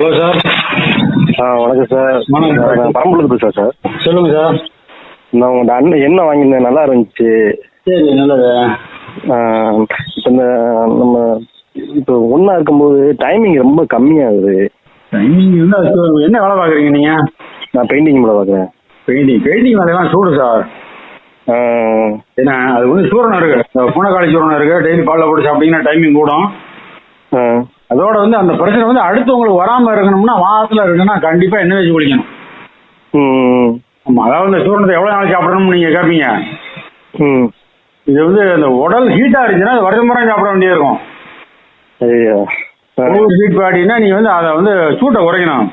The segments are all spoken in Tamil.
ஹலோ சார் ஆ வணக்கம் சார். நான் பரம்பலூர் பேசுகிறேன் சார் சொல்லுங்க சார் நான் உங்கள்கிட்ட அண்ணன் எண்ணெய் வாங்கியிருந்தேன்? நல்லா இருந்துச்சு. சரி நல்லது. இப்போ இந்த நம்ம இப்போ ஒன்றா இருக்கும்போது டைமிங் ரொம்ப கம்மியாகுது. அதுக்கு என்ன வேலை பார்க்குறீங்க நீங்க? நான் பெயிண்டிங் மேலே பார்க்குறேன். பெயிண்டிங் பெயிண்டிங் வேலையெல்லாம் சூடு சார் ஏன்னா அது வந்து சூரணம் இருக்கு. பூனைக்காளி சூரணம் இருக்கு. டெய்லி பாலில் போட்டு சாப்பிட்டீங்கன்னா டைமிங் கூடும். அதோட வந்து அந்த பிரச்சனை வந்து அடுத்து உங்களுக்கு வராம இருக்கணும்னா வாரத்தில் இருக்குன்னா கண்டிப்பா எண்ணெய் வச்சு குளிக்கணும். ம் ஆமா அதாவது இந்த சூரணத்தை எவ்வளவு நாள் சாப்பிடணும்னு நீங்க கேட்பீங்க ம். இது வந்து இந்த உடல் ஹீட்டா இருந்துச்சுன்னா அது வருஷம் முறை சாப்பிட வேண்டியது இருக்கும் ஐயா. ஓவர் ஹீட் பாடினா நீங்க வந்து அதை வந்து சூட்டை குறைக்கணும்.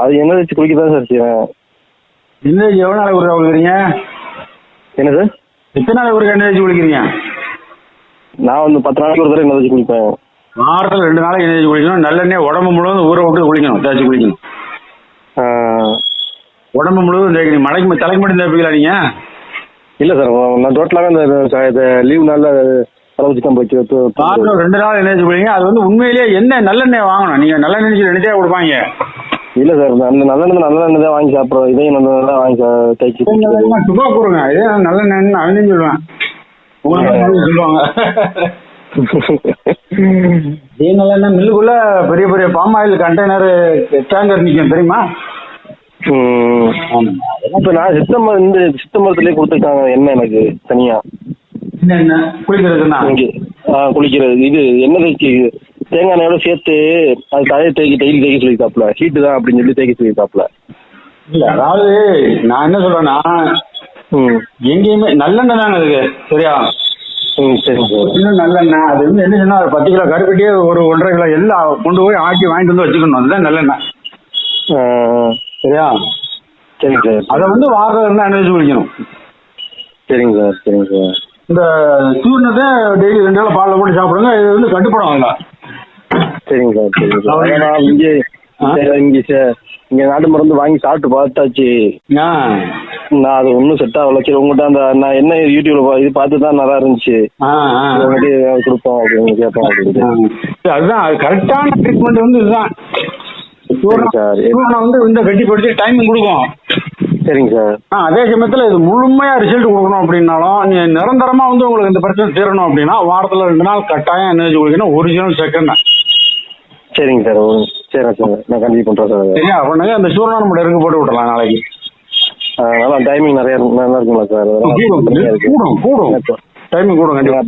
அது எண்ணெய் வச்சு குளிக்க தான் சார் எண்ணெய் வச்சு எவ்வளவு நாளைக்கு ஒரு குளிக்கிறீங்க? என்ன சார் எத்தனை நாளைக்கு ஒரு எண்ணெய் வச்சு குளிக்கிறீங்க? நான் வந்து பத்து நாளைக்கு ஒரு தடவை எண்ணெய் வச்சு குளிப்பேன். வாரத்தில் ரெண்டு நாளைக்கு எண்ணெய் வச்சு குளிக்கணும். நல்லெண்ணெய் உடம்பு முழுவதும் ஊற விட்டு குளிக்கணும். தேய்ச்சி குளிக்கணும். உடம்பு முழுவதும் தேய்க்கணும் மலைக்கு ம- தலைக்கு மட்டும் தேய்ப்பீங்களா நீங்க? இல்லை சார் நான் டோட்டலாகவே இந்த லீவ் நாளில் வாரத்தில் ரெண்டு நாள் எண்ணெய் குளிங்க. அது வந்து உண்மையிலேயே எண்ணெய் நல்லெண்ணெய் வாங்கணும்? நீங்க வச்சு எண்ணெய் கொடுப்பாங்க. இல்லை சார் அந்த நல்ல எண்ணெய் நல்ல எண்ணெய் தான் வாங்கி சாப்பிட்றோம். இதையும் நல்ல எண்ணெய் வாங்கி சா- தேய்ச்சி குளிக்கிறது. சுபா கூறுங்க இதே நல்லெண்ணெய் அவனே சொல்லுவேன். உங்களுக்கு சொல்லுவாங்க. நல்லெண்ணெய் மில்லுக்குள்ள பெரிய பெரிய பாம் ஆயில் கண்டெய்னர் டேங்கர் நிற்கும் தெரியுமா. இப்ப நான் சித்தம்பரம் இந்த சித்தம்பரத்திலே கொடுத்துருக்காங்க எண்ணெய் எனக்கு தனியா? என்ன என்ன? குளிக்கிறதுன்னா? குளிக்கிறது. இது எண்ணெய் தேய்ச்சி? தேங்காய் எண்ணெயோட சேர்த்து அது தலையை தேய்க்கி டெய்லி தேய்க்க சொல்லியிருக்காப்புல. ஹீட்டு தான் அப்படின்னு சொல்லி தேய்க்க சொல்லியிருக்காப்புல. இல்ல அதாவது நான் என்ன சொல்றேன்னா எங்கேயுமே நல்லெண்ணெய் தானே இருக்கு சரியா? இன்னும் நல்லெண்ணெய் அது வந்து என்ன சொன்னா பத்து கிலோ கருப்பட்டியே ஒரு ஒன்றரை கிலோ எல்லாம் கொண்டு போய் ஆட்டி வாங்கிட்டு வந்து வச்சுக்கணும். அதுதான் நல்லெண்ணெய் சரியா? சரிங்க சார் அதை வந்து வாரம் எண்ணெய் வச்சு குளிக்கணும். சரிங்க சார் சரிங்க சார். இந்த சூர்ணத்தை டெய்லி ரெண்டு நாள் பாலில் போட்டு சாப்பிடுங்க. இது வந்து கட்டுப்படும் அதில். சரிங்க சார் சரிங்க சார். இங்கே? இங்கே சார் நாட்டு மருந்து வாங்கி சாப்பிட்டு பார்த்தாச்சு. நான் அது ஒன்றும் செட் ஆகல. சரி உங்கள்கிட்ட அந்த நான் என்ன யூடியூப்ல இது பார்த்து தான் நல்லா இருந்துச்சு. கொடுப்போம் அப்படின்னு கேட்போம் அப்படின்னு. அதுதான் அது கரெக்டான ட்ரீட்மெண்ட் வந்து இதுதான். சார் வந்து இந்த கட்டி படிச்சு டைமிங் கொடுக்கும். சரிங்க சார். ஆ, அதே சமயத்தில் இது முழுமையா ரிசல்ட் கொடுக்கணும் அப்படின்னாலும் நீ நிரந்தரமா வந்து உங்களுக்கு இந்த பிரச்சனை தீரணும் அப்படின்னா வாரத்தில் ரெண்டு நாள் கட்டாயம் என்ன வச்சு குளிக்கணும்? ஒரிஜினல் செகண்ட் சரிங்க சார் சரிங்க சார் நான் கண்டிப்பாக பண்ணுறேன் சார். சரியா? பண்ணுங்க அந்த சூர்ணம் நம்ம இருக்கு போட்டு விடலாம் நாளைக்கு. நல்லா டைமிங் நிறைய நல்லா இருக்குங்களா சார் டைமிங் கூடும் கண்டிப்பா.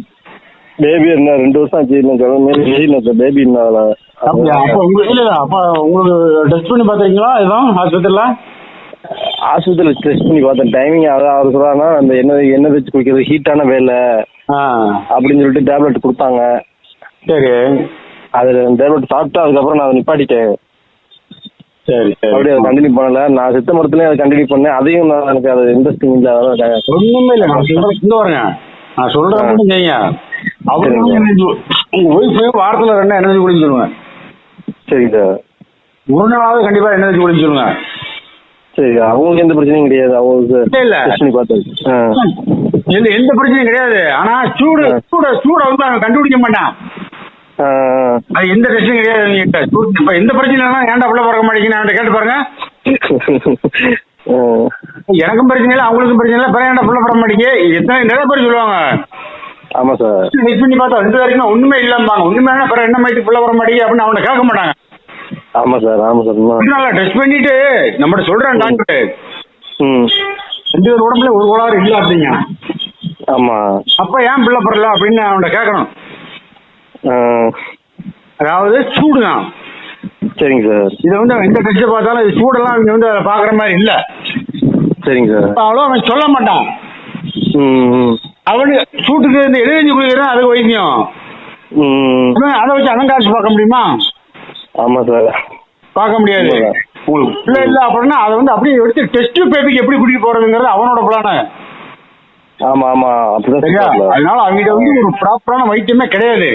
பேபி என்ன ரெண்டு வருஷம் ஆச்சு இன்னும் கிளம்பி வெளியில் பேபி இருந்தால? அப்படியா? அப்போ உங்களுக்கு இல்ல இல்ல, அப்போ உங்களுக்கு டெஸ்ட் பண்ணி பார்த்துருக்கீங்களா? இதுதான் ஆஸ்பத்திரியில்? ஆஸ்பத்திரியில் டெஸ்ட் பண்ணி பார்த்தேன். டைமிங் அதான் அவர் சொல்றாருன்னா அந்த எண்ணெய் எண்ணெய் வச்சு குடிக்கிறது ஹீட்டான வேலை. அப்படின்னு சொல்லிட்டு டேப்லெட் கொடுத்தாங்க. சரி. அது டேப்லெட் சாப்பிட்டு அதுக்கப்புறம் நான் அதை நிப்பாட்டிட்டேன். சரி சரி. அப்படியே அதை கண்டினியூ பண்ணல. நான் சித்த மரத்துலயும் அதை கண்டினியூ பண்ணேன். அதையும் நான் எனக்கு அது இன்ட்ரெஸ்டிங் இல்லை. ஒண்ணுமே இல்லை நான் சொல்றேன். இங்க பாருங்க. நான் சொல்றேன் மட்டும் செய்யுங்க energy- உங்க ஒய்ஃப் வாரத்துல ரெண்டு எனர்ஜி குடிக்க சொல்லுங்க. சரிங்க சார் ஒரு நாளாவது கண்டிப்பா எனர்ஜி குடிக்க சொல்லுங்க. சரி அவங்களுக்கு எந்த பிரச்சனையும் கிடையாது. அவங்களுக்கு இல்ல, ஆ. எந்த பிரச்சனையும் கிடையாது. ஆனா சூடு. சூட சூட வந்து அவன் கண்டுபிடிக்க மாட்டான். அது எந்த பிரச்சனையும் கிடையாது. இப்ப எந்த பிரச்சனை ஏன்டா பிள்ளை பிறக்க அவன்கிட்ட கேட்டு பாருங்க. எனக்கும் பிரச்சனை இல்லை அவங்களுக்கும் பிரச்சனை இல்லை. பிறகு ஏன்டா பிள்ளை பிறக்க மாட்டேங்க எத்தனை நிறைய பேர் சொல்லுவாங்க. ஆமா சார். மிஸ் பண்ணி பார்த்தா ரெண்டு வரைக்கும் ஒண்ணுமே இல்லம்பாங்க. ஒண்ணுமே பிறகு என்ன மாட்டி பிள்ளை பிறக்க மாட்டேங்க அப்படின்னு அவனை கேட்க மாட்டாங்க. ஆமா சார் ஆமா சார். இன்னும் டெஸ்ட் பண்ணிட்டு நம்மகிட்ட சொல்றேன் டாக்டர். ம். ரெண்டு பேர் உடம்புல ஒரு கோளாறு இல்ல அப்படிங்க ஆமா. அப்ப ஏன் பிள்ளை பிறல அப்படின்னு அவன்கிட்ட கேட்கணும். அதாவது சூடு தான் சரிங்க சார். இதை வந்து அவன் எந்த டெஸ்ட் பார்த்தாலும் இது சூடெல்லாம் அவங்க வந்து அதை பாக்குற மாதிரி இல்ல. சரிங்க சார். அவ்வளோ அவன் சொல்ல மாட்டான். அவனு சூட்டுக்கு இந்த எழுதி குளிக்கிறான் அது வைத்தியம். அதை வச்சு அவன் காசு பார்க்க முடியுமா? ஆமா சார். பார்க்க முடியாது. உங்களுக்கு பிள்ளை இல்ல அப்படின்னா அதை வந்து அப்படியே எடுத்து டெஸ்ட் பேபிக்கு எப்படி குடிக்க போறதுங்கிறது அவனோட பிளானு ஆமா ஆமா. அப்படிதான் சரியா. அதனால அவங்ககிட்ட வந்து ஒரு ப்ராப்பரான வைத்தியமே கிடையாது.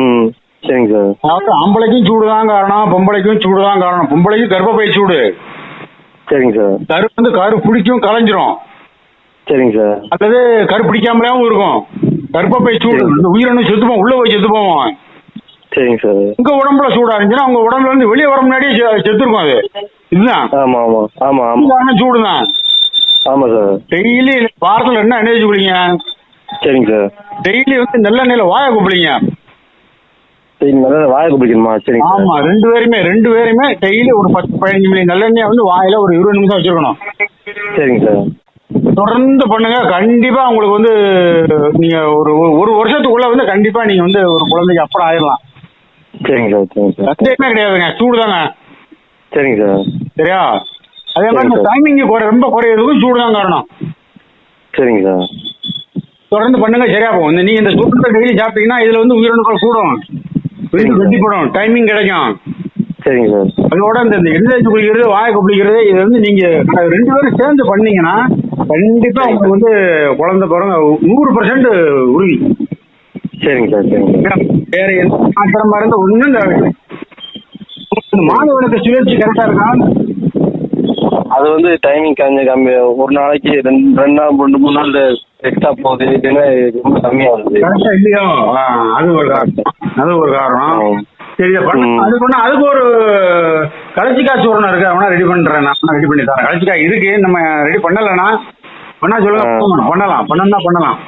ம் சரிங்க சார். அதாவது ஆம்பளைக்கும் சூடு தான் காரணம் பொம்பளைக்கும் சூடு தான் காரணம். பொம்பளைக்கும் கர்ப்பப்பை சூடு. சரிங்க சார். கரு வந்து கரு பிடிக்கும் கலைஞ்சிரும். சரிங்க சார். அல்லது கரு பிடிக்காமலேயும் இருக்கும். கர்ப்பப்பை சூடு. இந்த உயிரணு செத்து போவோம் உள்ள போய் செத்து போவோம் சரிங்க சார். உங்க உடம்புல சூடா இருந்துச்சுன்னா உங்க உடம்புல இருந்து வெளியே வர முன்னாடியே செத்துருக்கும் அது. இதுதான் ஆமா ஆமா ஆமா ஆமா. சூடு தான் ஆமா சார். டெய்லி வாரத்துல என்ன எண்ணெய் வச்சு குளிங்க சரிங்க சார். டெய்லி வந்து நல்லெண்ணெயில வாயை குப்பிளிங்க சரி நல்லா வாயை குடிக்கணுமா சரிங்க சார். ஆமா ரெண்டு பேருமே ரெண்டு பேருமே டெய்லி ஒரு பத்து பதினஞ்சு மில்லி நல்லெண்ணெய் வந்து வாயில ஒரு இருபது நிமிஷம் வச்சிருக்கணும். சரிங்க சார். தொடர்ந்து பண்ணுங்க. கண்டிப்பா உங்களுக்கு வந்து நீங்க ஒரு ஒரு வருஷத்துக்குள்ள வந்து கண்டிப்பா நீங்க வந்து ஒரு குழந்தைக்கு அப்புறம் ஆயிடலாம் சரிங்க சார் சரிங்க சார். சந்தேகமே கிடையாதுங்க. சூடு தாங்க சரிங்க சார். சரியா? அதே மாதிரி. டைமிங் குறை ரொம்ப குறையிறதுக்கும் சூடு தான் காரணம். சரிங்க சார். தொடர்ந்து பண்ணுங்க சரியா போகும். நீங்க இந்த சூடு டெய்லி சாப்பிட்டீங்கன்னா இதுல வந்து உயிரணுக்கள் கூடும். வெட்டி போடும். டைமிங் கிடைக்கும். சரிங்க சார். அதோட இந்த எண்ணெய் குளிக்கிறது வாயை குளிக்கிறது இது வந்து நீங்க ரெண்டு பேரும் சேர்ந்து பண்ணீங்கன்னா கண்டிப்பா உங்களுக்கு வந்து குழந்தை பிறங்க நூறு பர்சன்ட் உறுதி. சரிங்க சார் சரிங்க சார். வேற எந்த மாத்திரமா ஒண்ணும் தேவையில்லை. இந்த மாணவனுக்கு சுழற்சி கரெக்டா இருக்கா? அது வந்து டைமிங் கம்மி கம்மி ஒரு நாளைக்கு ரெண்டு ரெண்டு நாள் ரெண்டு மூணு நாள் எக்ஸ்ட்ரா போகுது இல்லைன்னா ரொம்ப கம்மியாகுது கரெக்டா இல்லையோ? அது ஒரு காரணம். அது ஒரு காரணம். சரி. அது பண்ண அதுக்கு ஒரு கலச்சிக்காய் சூரணம் இருக்கு. அவனா ரெடி பண்றேன் நான். ரெடி பண்ணி தரேன். கலச்சிக்காய் இருக்கு. நம்ம ரெடி பண்ணலன்னா பண்ணா சொல்லுங்க. பண்ணலாம். பண்ணா பண்ணலாம்.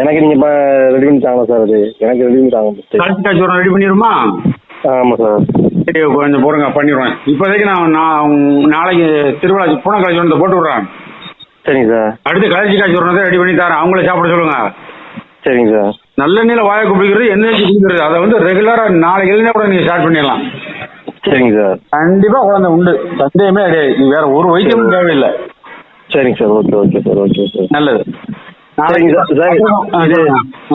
எனக்கு நீங்க ரெடி பண்ணி தாங்க சார் அது. எனக்கு ரெடி பண்ணி தாங்க. கலச்சிக்காய் சூரணம் ரெடி பண்ணிடுமா? ஆமா சார் சரி கொஞ்சம் போடுங்க. பண்ணிடுவேன் இப்போதைக்கு நான் நான் நாளைக்கு திருவிழா பூனை கலை சூரணத்தை போட்டு விடுறேன். சரிங்க சார். அடுத்து கலச்சிக்காய் சூரணத்தை ரெடி பண்ணி தரேன். அவங்கள சாப்பிட சொல்லுங்க. சரிங்க சார். நல்லெண்ணெயில வாயை குடிக்கிறது எண்ணெய் குடிக்கிறது. அதை வந்து ரெகுலரா நாளைக்கு எழுந்தே கூட நீங்க ஸ்டார்ட் பண்ணிடலாம். சரிங்க சார். கண்டிப்பா குழந்தை உண்டு. சந்தேகமே கிடையாது. வேற ஒரு வைத்தியமும் தேவையில்லை. சரிங்க sir. Okay okay sir. Okay sir. நல்லது. சரிங்க சார்.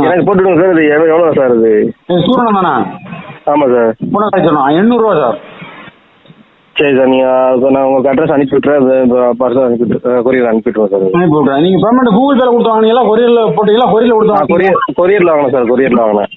எனக்கு போட்டுவிடுங்க சார். இது எவ்வளோ சார் இது? சூரணம் தானே? ஆமாம் சார். காய்ச்சணும் எண்ணூறுவா சார். சரி சார் நீங்கள் நான் உங்களுக்கு அட்ரஸ் அனுப்பி விட்டுறேன். பார்சல் அனுப்பி கொரியர் அனுப்பி விட்டுருவேன் சார். அனுப்பி விட்றேன் நீங்க பேமெண்ட் கூகுள் பேல கொடுத்து வாங்கினீங்களா? கொரியர்ல போட்டீங்களா? கொரியர்ல கொடுத்து கொரியர் கொரியரில் வாங்கினேன் சார் கொரியரில் வாங்கினேன்.